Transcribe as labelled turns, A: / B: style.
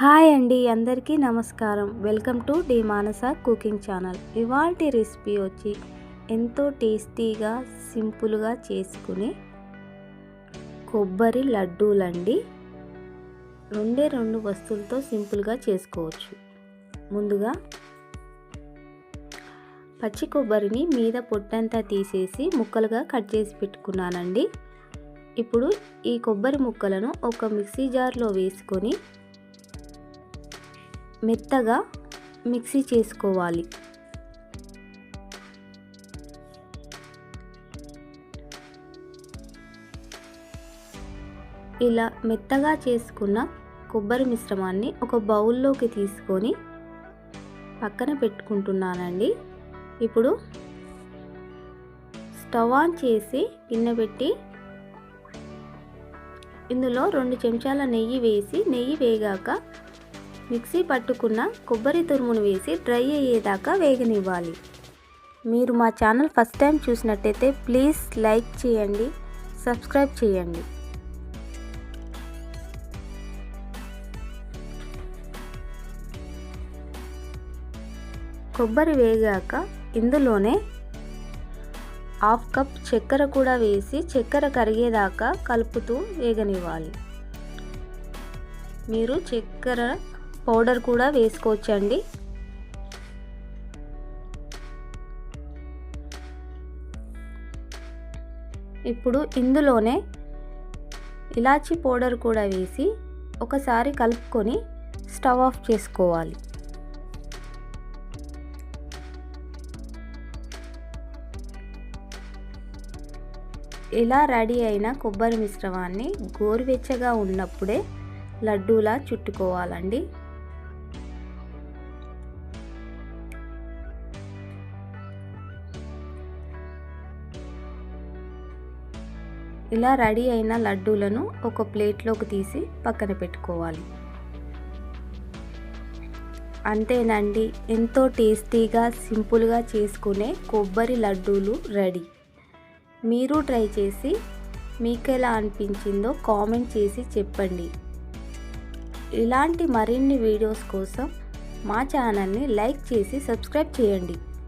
A: Hi అండి అందరికీ నమస్కారం. Welcome to the Manasa cooking channel. ఇవాల్టి రెసిపీ వచ్చి ఎంతో టేస్టీగా సింపుల్గా చేసుకునే కొబ్బరి లడ్డూలండి. రెండే రెండు వస్తువులతో సింపుల్గా చేసుకోవచ్చు. ముందుగా పచ్చి కొబ్బరిని మీద పొట్టంతా తీసేసి ముక్కలుగా కట్ చేసి పెట్టుకున్నానండి. ఇప్పుడు ఈ కొబ్బరి ముక్కలను ఒక మిక్సీ జార్లో వేసుకొని మెత్తగా మిక్సీ చేసుకోవాలి. ఇలా మెత్తగా చేసుకున్న కొబ్బరి మిశ్రమాన్ని ఒక బౌల్లోకి తీసుకొని పక్కన పెట్టుకుంటున్నానండి. ఇప్పుడు స్టవ్ ఆన్ చేసి గిన్నె పెట్టి ఇందులో రెండు చెంచాల నెయ్యి వేసి నెయ్యి వేగాక మిక్సీ పట్టుకున్న కొబ్బరి తురుమును వేసి డ్రై అయ్యేదాకా వేగనివ్వాలి. మీరు మా ఛానల్ ఫస్ట్ టైం చూసినట్టయితే ప్లీజ్ లైక్ చేయండి సబ్స్క్రైబ్ చేయండి. కొబ్బరి వేగాక ఇందులోనే హాఫ్ కప్ చక్కెర కూడా వేసి చక్కెర కరిగేదాకా కలుపుతూ వేగనివ్వాలి. మీరు చక్కెర పౌడర్ కూడా వేసుకోవచ్చండి. ఇప్పుడు ఇందులోనే ఇలాచీ పౌడర్ కూడా వేసి ఒకసారి కలుపుకొని స్టవ్ ఆఫ్ చేసుకోవాలి. ఇలా రెడీ అయిన కొబ్బరి మిశ్రమాన్ని గోరువెచ్చగా ఉన్నప్పుడే లడ్డూలా చుట్టుకోవాలండి. ఇలా రెడీ అయిన లడ్డూలను ఒక ప్లేట్లోకి తీసి పక్కన పెట్టుకోవాలి. అంతేనండి ఎంతో టేస్టీగా సింపుల్గా చేసుకునే కొబ్బరి లడ్డూలు రెడీ. మీరు ట్రై చేసి మీకు ఎలా అనిపించిందో కామెంట్ చేసి చెప్పండి. ఇలాంటి మరిన్ని వీడియోస్ కోసం మా ఛానల్ని లైక్ చేసి సబ్స్క్రైబ్ చేయండి.